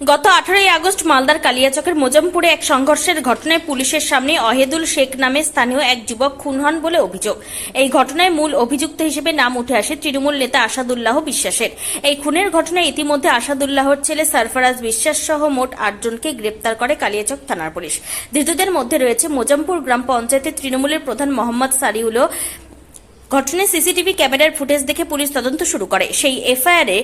গত আঠারোই আগস্ট মালদার কালিয়াচকের মোজামপুরে এক সংঘর্ষের ঘটনায় পুলিশের সামনে অহেদুল শেখ নামে স্থানীয় এক যুবক খুন হন বলে অভিযোগ। এই ঘটনায় মূল অভিযুক্ত হিসেবে নাম উঠে আসে তৃণমূল নেতা আসাদুল্লাহ বিশ্বাসের। এই খুনের ঘটনায় ইতিমধ্যে আসাদুল্লাহর ছেলে সরফরাজ বিশ্বাস সহ মোট আটজনকে গ্রেপ্তার করে কালিয়াচক থানার পুলিশ। ধৃতদের মধ্যে রয়েছে মোজামপুর গ্রাম পঞ্চায়েতের তৃণমূলের প্রধান মোহাম্মদ সারিউলও ঘটনায় সিসিটিভি ক্যামেরার ফুটেজ দেখে পুলিশ তদন্ত শুরু করে। সেই এফআইআরে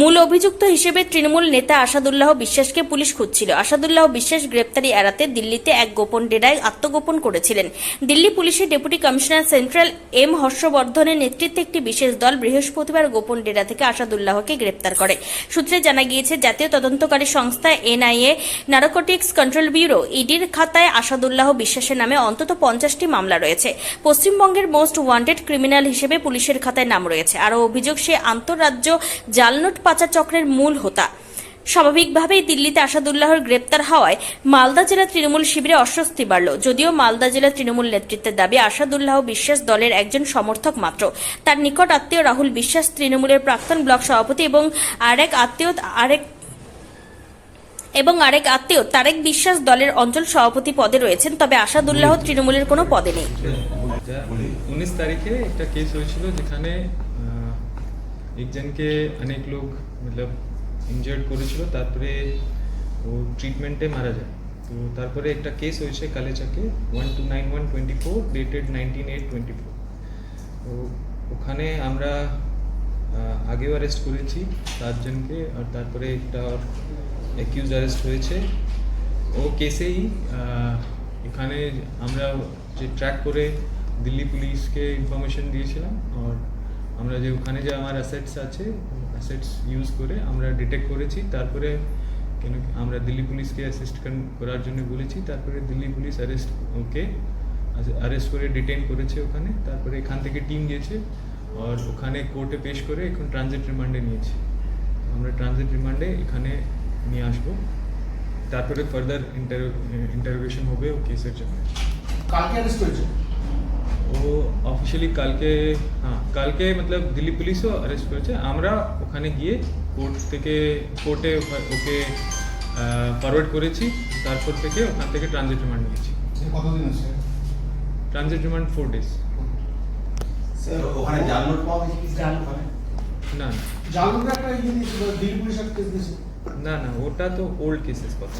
মূল অভিযুক্ত হিসেবে তৃণমূল নেতা আসাদুল্লাহ বিশ্বাসকে পুলিশ খুঁজছিল। আসাদুল্লাহ বিশ্বাস গ্রেপ্তারি এড়াতে দিল্লিতে এক গোপন ডেরায় আত্মগোপন করেছিলেন। দিল্লি পুলিশের ডেপুটি কমিশনার সেন্ট্রাল এম হর্ষবর্ধনের নেতৃত্বে একটি বিশেষ দল বৃহস্পতিবার গোপন ডেরা থেকে আসাদুল্লাহকে গ্রেপ্তার করে। সূত্রে জানা গিয়েছে, জাতীয় তদন্তকারী সংস্থা এনআইএ, নারকোটিক্স কন্ট্রোল ব্যুরো, ইডির খাতায় আসাদুল্লাহ বিশ্বাসের নামে অন্তত পঞ্চাশটি মামলা রয়েছে। পশ্চিমবঙ্গের মোস্ট ওয়ান্টেড ক্রিমিনাল হিসেবে পুলিশের খাতায় নাম রয়েছে। আরও অভিযোগ, সে আন্তঃরাজ্য জালনোট পাচার চক্রের মূল হোতা। স্বাভাবিকভাবেই দিল্লিতে আসাদুল্লাহর গ্রেপ্তার হওয়ায় মালদা জেলা তৃণমূল শিবিরে অস্বস্তি বাড়ল। যদিও মালদা জেলা তৃণমূল নেতৃত্বের দাবি আসাদুল্লাহ বিশ্বাস দলের একজন সমর্থক মাত্র। তার নিকট আত্মীয় রাহুল বিশ্বাস তৃণমূলের প্রাক্তন ব্লক সভাপতি এবং আরেক আত্মীয় আরেক এবং আরেক আত্মীয় তারেক বিশ্বাস দলের অঞ্চল সভাপতি পদে রয়েছেন তবে আসাদুল্লাহ তৃণমূলের কোনো পদে নেই। উনিশ তারিখে একটা কেস হয়েছিল যেখানে একজনকে অনেক লোক মতলব ইনজার্ড করেছিল, তারপরে ও ট্রিটমেন্টে মারা যায়। তো তারপরে একটা কেস হয়েছে কালেচাকে one two nine one twenty four dated nineteen eight twenty four তো ওখানে আমরা আগেও অ্যারেস্ট করেছি চারজনকে আর তারপরে একটা অ্যাকিউজ অ্যারেস্ট হয়েছে। ও কেসেই এখানে আমরা যে ট্র্যাক করে দিল্লি পুলিশকে ইনফরমেশন দিয়েছিলাম, আর আমরা যে ওখানে যে আমার অ্যাসেটস আছে অ্যাসেটস ইউজ করে আমরা ডিটেক্ট করেছি। তারপরে কেন আমরা দিল্লি পুলিশকে অ্যাসিস্ট করার জন্য বলেছি। তারপরে দিল্লি পুলিশ অ্যারেস্ট ওকে অ্যারেস্ট করে ডিটেইন করেছে ওখানে। তারপরে এখান থেকে টিম গিয়েছে আর ওখানে কোর্টে পেশ করে এখন ট্রানজিট রিমান্ডে নিয়েছি। আমরা ট্রানজিট রিমান্ডে এখানে নিয়ে আসব। তারপরে ফার্দার ইন্টারোগেশন হবে ও কেসের জন্য। কালকে অ্যারেস্ট হয়েছে? ও অফিসিয়ালি কালকে হ্যাঁ কালকে মতলব দিল্লি পুলিশও অ্যারেস্ট করেছে। আমরা ওখানে গিয়ে কোর্ট থেকে কোর্টে ওকে ফরওয়ার্ড করেছি। তারপর থেকে ওখান থেকে ট্রানজিট রিমান্ড নিয়েছি। কতদিন আছে? ট্রানজিট রিমান্ড ফোর ডেজ ওখানে জাল নোট পাওয়া না না। জালুকে একটা ইয়ে দিয়েছিল দিল্লি পুলিশ কেস দিয়েছিল। না না ওটা তো ওল্ড কেসেস কথা।